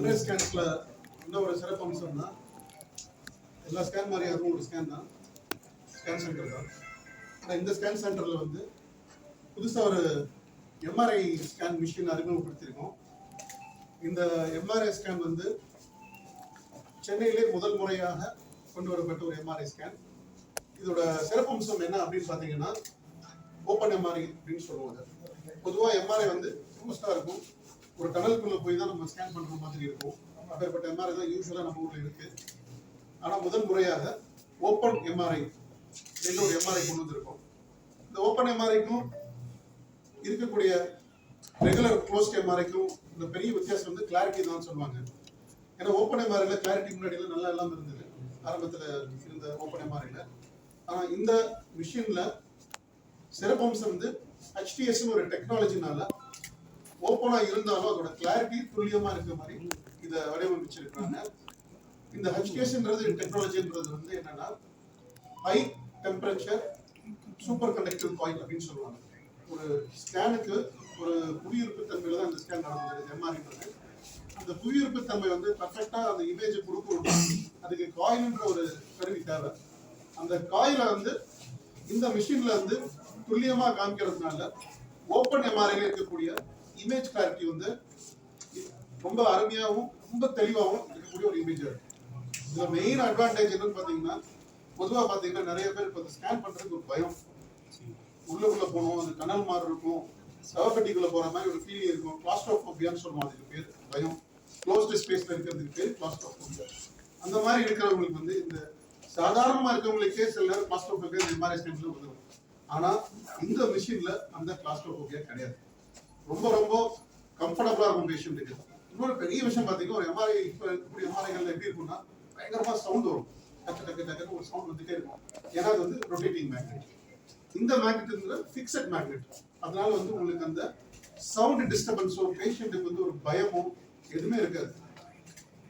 புரிய ஸ்கேன்ஸில் என்ன ஒரு சிறப்பு அம்சம்னா எல்லா ஸ்கேன் மாதிரி அதுவும் ஒரு ஸ்கேன் தான். ஸ்கேன் சென்டர் தான். ஆனால் இந்த ஸ்கேன் சென்டரில் வந்து புதுசாக ஒரு எம்ஆர்ஐ ஸ்கேன் மிஷின் அறிமுகப்படுத்தியிருக்கோம். இந்த எம்ஆர்ஐ ஸ்கேன் வந்து சென்னையிலே முதல் முறையாக கொண்டு வரப்பட்ட ஒரு எம்ஆர்ஐ ஸ்கேன். இதோட சிறப்பம்சம் என்ன அப்படின்னு பார்த்தீங்கன்னா ஓப்பன் எம்ஆர்ஐ அப்படின்னு சொல்லுவாங்க. பொதுவாக எம்ஆர்ஐ வந்து மோஸ்டாக இருக்கும். ஒரு கடலுக்குள்ளே போய் தான் நம்ம ஸ்கேன் பண்ணுற மாதிரி இருக்கும். அப்பேற்பட்ட எம்ஆர்ஐ தான் யூஸ்வலாக நம்ம ஊரில் இருக்கு. ஆனால் முதல் முறையாக ஓப்பன் எம்ஆர்ஐ என்று ஒரு எம்ஆர்ஐ கொண்டு வந்திருக்கோம். இந்த ஓப்பன் எம்ஆர்ஐக்கும் இருக்கக்கூடிய ரெகுலர் க்ளோஸ்ட் எம்ஆர்ஐக்கும் இந்த பெரிய வித்தியாசம் வந்து கிளாரிட்டி தான் சொல்லுவாங்க. ஏன்னா ஓப்பன் எம்ஆர்ஐல கிளாரிட்டி முன்னாடியெல்லாம் நல்லா எல்லாம் இருந்தது. ஆரம்பத்தில் இருந்த ஓப்பன் எம்ஆர்ஐல ஆனால் இந்த மிஷினில் சிறப்பம்சம் வந்து ஹெச்டிஎஸ்னு ஒரு டெக்னாலஜினால ஓப்பனாக இருந்தாலும் அதோட கிளாரிட்டி துல்லியமாக இருக்க மாதிரி இதை வடிவமைச்சிருக்காங்க இந்த ஹெச்டிஎஸ்ன்றது டெக்னாலஜின்றது வந்து என்னன்னா high temperature super conductive coil அப்படின்னு சொல்லுவாங்க. ஒரு ஸ்கேனுக்கு ஒரு புவியிருப்பு தன்மையில தான் இந்த ஸ்கேன் நடந்தது எம்ஆர்ன்றது அந்த புவியிருப்பு தன்மை வந்து பர்ஃபெக்டாக அந்த இமேஜை கொடுக்கணும் அதுக்கு காயில்ன்ற ஒரு கருவி தேவை. அந்த காயில வந்து இந்த மிஷின்ல வந்து துல்லியமா காமிக்கிறதுனால ஓப்பன் எம்ஆர்ஐல இருக்கக்கூடிய இமேஜ் கிளாரிட்டி வந்து ரொம்ப அருமையாகவும் ரொம்ப தெளிவாகவும் இருக்கக்கூடிய ஒரு இமேஜ் இருக்கு. இதுல மெயின் அட்வான்டேஜ் என்னன்னு பாத்தீங்கன்னா பொதுவா பாத்தீங்கன்னா நிறைய பேர் இப்போ ஸ்கேன் பண்றதுக்கு ஒரு பயம். உள்ளுக்குள்ள போகணும் அந்த கனல் மாதிரி இருக்கும். சவப்பெட்டிக்குள்ள போற மாதிரி ஒரு ஃபீலிங் இருக்கும். கிளாஸ்ட்ரோஃபோபியான்னு சொல்லுவோம் அதுக்கு பேர். பயம். க்ளோஸ்டு ஸ்பேஸ்ல இருக்கிறதுக்கு பேர் கிளாஸ்ட்ரோஃபோபியா அந்த மாதிரி இருக்கிறவங்களுக்கு வந்து இந்த சாதாரணமா இருக்கிறவங்களுக்கே சில நேரம் கிளாஸ்ட்ரோஃபோபியா இந்த மாதிரி ஸ்டேஜ்ல வந்துடும் ஆனா இந்த மிஷின்ல அந்த கிளாஸ்ட்ரோஃபோபியா கிடையாது. ரொம்ப ரொம்ப கம்ஃபர்டபுளா இருக்கும் பேஷண்ட்டுக்கு இன்னொரு பெரிய விஷயம் பாத்தீங்கன்னா ஒரு எம்ஆர்ஐ இப்போ இருக்கக்கூடிய எம்ஆர்ஐகள் எப்படி இருக்கும்னா பயங்கரமா சவுண்ட் வரும். டக்கு டக்கு டக்குன்னு ஒரு சவுண்ட் வந்துட்டே இருக்கும். ஏன்னா அது வந்து ரொட்டேட்டிங் மேக்னெட் இந்த மேக்னெட்ங்கிற ஃபிக்ஸட் மேக்னெட் அதனால வந்து உங்களுக்கு அந்த சவுண்ட் டிஸ்டர்பன்ஸோ பேஷண்ட்டுக்கு வந்து ஒரு பயமோ எதுவுமே இருக்காது.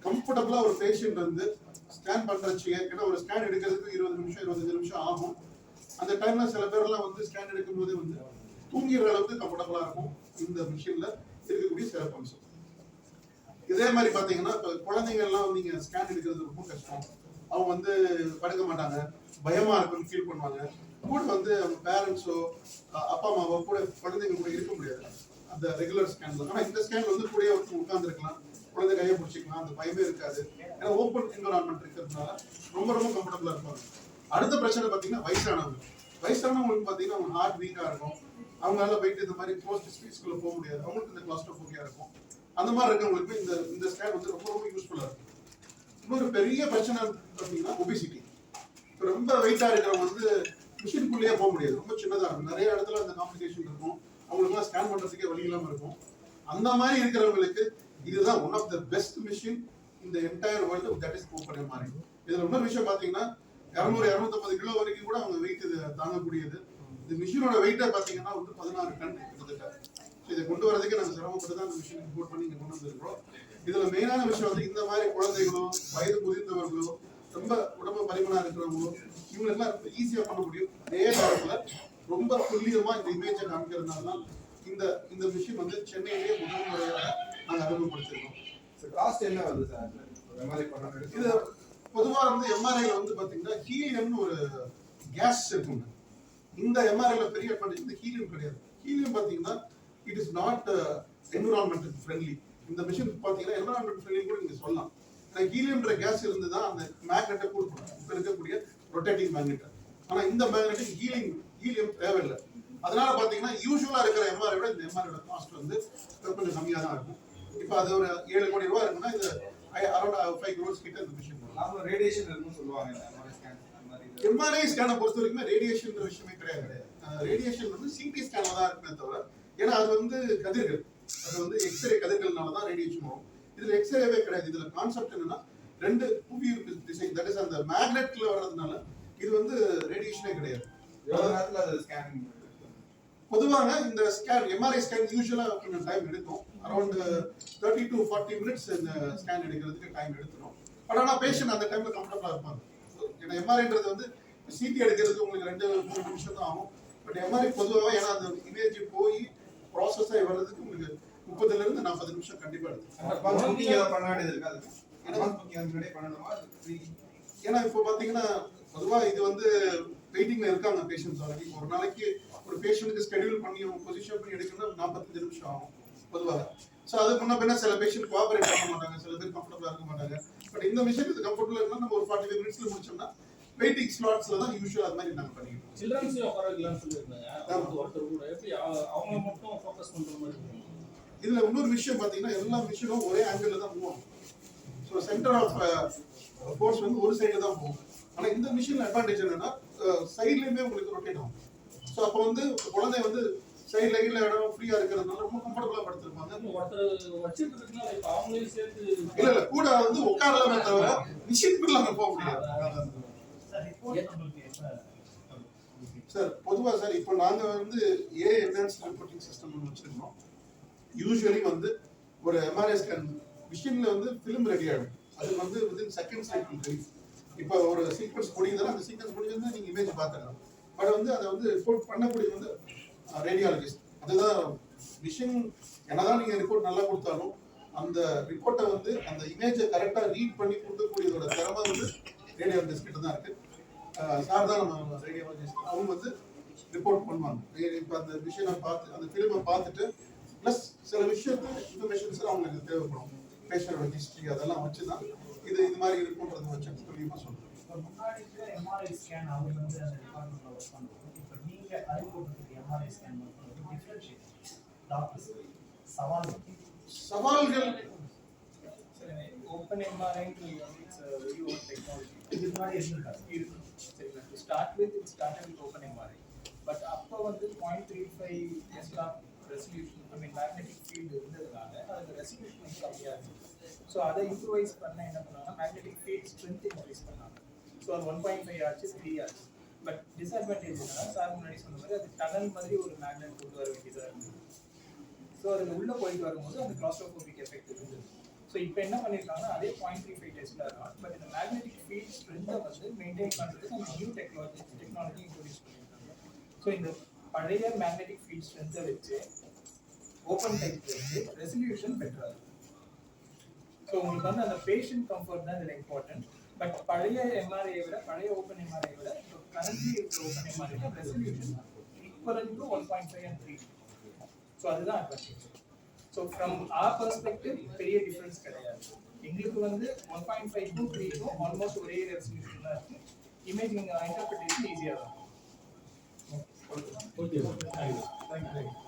கம்ஃபர்டபுளா ஒரு பேஷண்ட் வந்து ஸ்கேன் பண்றச்சு ஏன்னா ஒரு ஸ்கேன் எடுக்கிறதுக்கு இருபது நிமிஷம் இருபத்தஞ்சு நிமிஷம் ஆகும். அந்த டைம்ல சில பேர்லாம் வந்து ஸ்கேன் எடுக்கும்போது வந்து தூங்கிற அளவுக்கு கம்ஃபர்டபுளா இருக்கும். இந்த மிஷின்ல இருக்கக்கூடிய சிறப்பம்சம் இதே மாதிரி பாத்தீங்கன்னா இப்ப குழந்தைங்க எல்லாம் நீங்க ஸ்கேன் எடுக்கிறது ரொம்ப கஷ்டம். அவங்க வந்து படுக்க மாட்டாங்க. பயமா இருக்குன்னு ஃபீல் பண்ணுவாங்க. கூட வந்து அவங்க பேரண்ட்ஸோ அப்பா அம்மாவோ கூட குழந்தைங்க கூட இருக்க முடியாது. அந்த ரெகுலர் ஸ்கேன்ல ஆனா இந்த ஸ்கேன் வந்து கூடயே ஒருத்தர் உட்காந்துருக்கலாம் குழந்தை கையை பிடிச்சிக்கலாம். அந்த பயமே இருக்காது. ஏன்னா ஓப்பன் என்வரான்மெண்ட் இருக்கிறதுனால ரொம்ப ரொம்ப கம்ஃபர்டபுளா இருப்பாங்க. அடுத்த பிரச்சனை பாத்தீங்கன்னா வயசானவங்க. வயசானவங்களுக்கு பாத்தீங்கன்னா அவங்க ஹார்ட் வீக்கா இருக்கும். அவங்களால போயிட்டு இந்த மாதிரி க்ளோஸ்ட் ஸ்பேஸ்க்குள்ள போக முடியாது. அவங்களுக்கு இந்த கிளாஸ்ட்ரோபோபியா இருக்கும். அந்த மாதிரி இருக்கிறவங்களுக்கு இந்த இந்த ஸ்கேன் வந்து ரொம்ப ரொம்ப யூஸ்ஃபுல்லா இருக்கும். இன்னொரு பெரிய பிரச்சனை பார்த்தீங்கன்னா ஒபிசிட்டி இப்போ ரொம்ப வெயிட்டா இருக்கிறவங்க வந்து மிஷின்குள்ளேயே போக முடியாது. ரொம்ப சின்னதாக இருக்கும். நிறைய இடத்துல அந்த காம்ப்ளிகேஷன் இருக்கும். அவங்களுக்குலாம் ஸ்கேன் பண்ணுறதுக்கே வழி இல்லாமல் இருக்கும். அந்த மாதிரி இருக்கிறவங்களுக்கு இதுதான் one of the best machine இந்த entire world that is open மாதிரி இதில் இன்னொரு விஷயம் பார்த்தீங்கன்னா இரநூறு இரநூத்தம்பது கிலோ வரைக்கும் கூட அவங்க வெயிட் இது தாங்கக்கூடியது. இந்த மிஷினோட வெயிட்டை பாத்தீங்கன்னா வந்து பதினாறு டன் கிட்டத்தட்ட. இதை கொண்டு வரதுக்கு நாங்கள் சிரமப்பட்டு தான் இந்த மிஷின் இம்போர்ட் பண்ணி இங்க கொண்டு வந்திருக்கிறோம். இதுல மெயினான விஷயம் வந்து இந்த மாதிரி குழந்தைகளோ வயது முதிர்ந்தவர்களோ ரொம்ப உடம்பு பரிமனா இருக்கிறவங்களோ இவங்களுக்குலாம் ஈஸியா பண்ண முடியும். அதே நேரத்துல ரொம்ப துல்லியமா இந்த இமேஜை காமிக்கிறதுனால தான் இந்த இந்த மிஷின் வந்து சென்னையிலேயே முதல் முறையாக நாங்கள் அறிமுகப்படுத்திருக்கோம். காஸ்ட் என்ன வருது சார் இந்த மாதிரி பண்ண இது பொதுவா வந்து எம்ஆர்ஐல வந்து பாத்தீங்கன்னா ஹீலியம்னு ஒரு கேஸ் இருக்குங்க. இந்த எம்ஆர்ஐல பெரிய அட்வான்டேஜ் இந்த ஹீலியம் கிடையாது. ஹீலியம் பாத்தீங்கன்னா it is not environmental friendly இந்த மிஷின் பாத்தீங்கன்னா என்விரான்மெண்ட் ஃப்ரெண்ட்லி கூட நீங்க சொல்லலாம். ஏன்னா ஹீலியம்ன்ற கேஸ் இருந்து தான் அந்த மேக்னெட்டை கொடுக்கணும் இப்ப இருக்கக்கூடிய ரொட்டேட்டிங் மேக்னெட் ஆனா இந்த மேக்னெட்டுக்கு ஹீலிங் ஹீலியம் தேவையில்லை. அதனால பாத்தீங்கன்னா யூஸ்வலா இருக்கிற எம்ஆர்ஐ விட இந்த எம்ஆர்ஐயோட காஸ்ட் வந்து கொஞ்சம் கம்மியா தான் இருக்கும். இப்போ அது ஒரு ஏழு கோடி ரூபா இருக்குன்னா இது அரௌண்ட் ஃபைவ் க்ரோர்ஸ் கிட்ட இந்த மிஷின் ரேடியேஷன் இருக்குன்னு சொல்லுவாங்க. எம்ஆர்ஐ ஸ்கேனை பொறுத்த வரைக்கும் ரேடியேஷன் விஷயமே ரேடியேஷன் வந்து சிடி ஸ்கேன்ல தான் இருக்குமே தவிர ஏன்னா அது வந்து கதிர்கள். அது வந்து எக்ஸ்ரே கதிர்கள்னால தான் ரேடியேஷன் வரும். இதுல எக்ஸ்ரேவே கிடையாது. இதுல கான்செப்ட் என்னன்னா ரெண்டு புவியீர்ப்பு திசை தட் இஸ் அந்த மேக்னெட்ல வர்றதுனால இது வந்து ரேடியேஷனே கிடையாது. எவ்வளவு நேரத்துல அது ஸ்கேனிங் பொதுவாக இந்த ஸ்கேன் எம்ஆர்ஐ ஸ்கேன் யூஸ்வலா கொஞ்சம் டைம் எடுக்கும். Around thirty to forty minutes இந்த ஸ்கேன் எடுக்கிறதுக்கு டைம் எடுத்துரும். பட் ஆனால் பேஷண்ட் அந்த டைம்ல கம்ஃபர்டபுளா இருப்பாங்க. ஏன்னா எம்ஆர்ஐன்றது வந்து சிடி எடுக்கிறதுக்கு உங்களுக்கு ரெண்டு மூணு நிமிஷம் தான் ஆகும். பட் எம்ஆர்ஐ பொதுவாகவே ஏன்னா அந்த இமேஜ் போய் ப்ராசஸ் ஆகி வர்றதுக்கு உங்களுக்கு முப்பதுல இருந்து நாற்பது நிமிஷம் கண்டிப்பா ஏதாவது பண்ண வேண்டியது இருக்கா அதுக்கு அட்வான்ஸ் புக்கிங் வந்து முன்னாடியே பண்ணணுமா? அது ஃப்ரீ ஏன்னா இப்போ பாத்தீங்கன்னா பொதுவா இது வந்து வெயிட்டிங்ல இருக்காங்க பேஷண்ட்ஸ் ஆல்ரெடி ஒரு நாளைக்கு ஒரு பேஷண்ட்டுக்கு ஸ்கெடியூல் பண்ணி பொசிஷன் பண்ணி எடுக்கணும்னா நாற்பத்தஞ்சு நிமிஷம் ஆகும் பொதுவாக ஸோ அது முன்ன பின்ன சில பேஷண்ட் கோஆபரேட் பண்ண மாட்டாங்க. சில பேர் கம்ஃபர்டபுளாக இருக்க மாட்டாங்க. பட் இந்த மிஷன் இது கம்ஃபர்டபுளாக இருந்தால் நம்ம ஒரு ஃபார்ட்டி ஃபைவ் மினிட்ஸ்ல முடிச்சோம்னா வெயிட்டிங் ஸ்லாட்ஸ்ல தான் யூஸ்வல் அது மாதிரி நாங்கள் பண்ணிக்கிறோம் சில்ட்ரன்ஸையும் உட்கார வைக்கலாம்னு சொல்லியிருந்தாங்க. அவங்க ஒருத்தர் கூட எப்படி அவ- அவங்கள மட்டும் ஃபோக்கஸ் பண்ற மாதிரி இருக்கும். இதுல இன்னொரு விஷயம் பாத்தீங்கன்னா எல்லா மிஷினும் ஒரே ஆங்கிள் தான் ஆகும். ஸோ சென்டர் ஆஃப் ஃபோர்ஸ் வந்து ஒரு சைடு தான் போகும். ஆனா இந்த மிஷின்ல அட்வான்டேஜ் என்னன்னா சைட்லயுமே உங்களுக்கு ரொட்டேட் ஆகும். ஸோ அப்போ வந்து குழந்தை வந்து சைடுல கீழ இடம் ஃப்ரீயா இருக்கிறதுனால ரொம்ப கம்ஃபர்டபுளா படுத்திருப்பாங்க. இல்ல இல்ல கூட வந்து உட்காரலாமே தவிர மிஷினுக்குள்ள அங்க போக முடியாது. சார் பொதுவாக சார் இப்போ நாங்கள் வந்து ஏ எவிடன்ஸ் ரிப்போர்ட்டிங் சிஸ்டம் ஒன்று வச்சுருந்தோம். யூஸ்வலி வந்து ஒரு எம்ஆர்ஐ ஸ்கேன் மிஷினில் வந்து ஃபிலிம் ரெடி ஆகிடும் அது வந்து வித்தின் செகண்ட்ஸ் ரெடி இப்போ ஒரு சீக்வன்ஸ் முடியுதுன்னா அந்த சீக்வன்ஸ் முடிஞ்சதுன்னா நீங்கள் இமேஜ் பார்த்துக்கலாம். பட் வந்து அதை வந்து ரிப்போர்ட் பண்ணக்கூடிய வந்து ரேடியாலஜிஸ்ட் அதுதான் மிஷின் என்னதான் நீங்கள் ரிப்போர்ட் நல்லா கொடுத்தாலும் அந்த ரிப்போர்ட்டை வந்து அந்த இமேஜை கரெக்டாக ரீட் பண்ணி கொடுக்கக்கூடியதோட திறமை வந்து ரேடியாலஜிஸ்ட் கிட்ட தான் இருக்குது சார் தான் நம்ம ரேடியாலஜிஸ்ட் அவங்க வந்து ரிப்போர்ட் பண்ணுவாங்க. இப்போ அந்த மிஷினை பார்த்து அந்த ஃபிலிமை பார்த்துட்டு ப்ளஸ் சில விஷயத்து இன்ஃபர்மேஷன்ஸ் அவங்களுக்கு தேவைப்படும். பேஷண்டோட ஹிஸ்ட்ரி அதெல்லாம் வச்சு தான் இது இது மாதிரி இருக்குன்றதை வச்சு துல்லியமாக இப்ப முன்னாடி எம்ஆர்ஐ ஸ்கேன் அவங்க வந்து அந்த டிபார்ட்மெண்ட்ல ஒர்க் பண்ணுவோம் இப்போ நீங்க அறிமுகப்படுத்துக்கு எம்ஆர்ஐ ஸ்கேன் டிஃபரன்ஷியேட் டாக்டர்ஸ் சவால் சவால்கள்? Open it's very old technology இது முன்னாடி இருந்திருக்காது. இருக்கு. சரிங்களா to start with it started with open MRI but அப்போ வந்து point three five tesla resolution I mean magnetic field இருந்ததுனால அதுக்கு ரெசல்யூஷன் வந்து கம்மியாக இருந்துச்சு ஸோ அதை இம்ப்ரூவைஸ் பண்ண என்ன பண்ணாங்கன்னா மேக்னெட்டிக் ஃபீல்ட் ஸ்ட்ரென்த் இன்க்ரீஸ் பண்ணாங்க. ஸோ அது ஒன் பாயிண்ட் ஃபைவ் ஆச்சு த்ரீ ஆச்சு. பட் டிஸ்அட்வான்டேஜ் என்னன்னா சார் முன்னாடி சொன்ன மாதிரி அது டனல் மாதிரி ஒரு மேக்னெட் கொண்டு வர வேண்டியதாக இருந்தது. ஸோ அதில் உள்ளே போயிட்டு வரும்போது அந்த கிளாஸ்ட்ரோஃபோபிக் எஃபெக்ட் இருந்தது. ஸோ இப்போ என்ன பண்ணியிருக்காங்கன்னா அதே பாயிண்ட் த்ரீ ஃபைவ் டெஸ்ட்ல இருக்கான் பட் இந்த மேக்னெட்டிக் ஃபீல்ட் ஸ்ட்ரென்த்தை வந்து மெயின்டைன் பண்ணுறதுக்கு நம்ம நியூ டெக்னாலஜி டெக்னாலஜி இன்ட்ரடியூஸ் பண்ணியிருக்காங்க ஸோ இந்த பழைய மேக்னெட்டிக் ஃபீல்ட் ஸ்ட்ரென்த்தை வச்சு ஓப்பன் டைப் வச்சு ரெசல்யூஷன் பெட்டராக இருக்கும் ஸோ உங்களுக்கு வந்து அந்த பேஷண்ட் கம்ஃபர்ட் தான் இதில் இம்பார்ட்டன்ட் பட் பழைய எம்ஆர்ஐ விட பழைய ஓப்பன் எம்ஆர்ஐ விட கரண்ட்லி இருக்கிற open MRI resolution equal to one point five and three so அதுதான் advantage so from our perspective பெரிய டிஃப்ரென்ஸ் கிடையாது. எங்களுக்கு வந்து ஒன் பாயிண்ட் டூ த்ரீக்கும் ஆல்மோஸ்ட் ஒரே ரெசல்யூஷன் தான் இருக்கும் இமேஜ் நீங்கள் இன்டர்பிரிட்டேஷன் ஈஸியாக தான் இருக்கும். Okay thank you thank you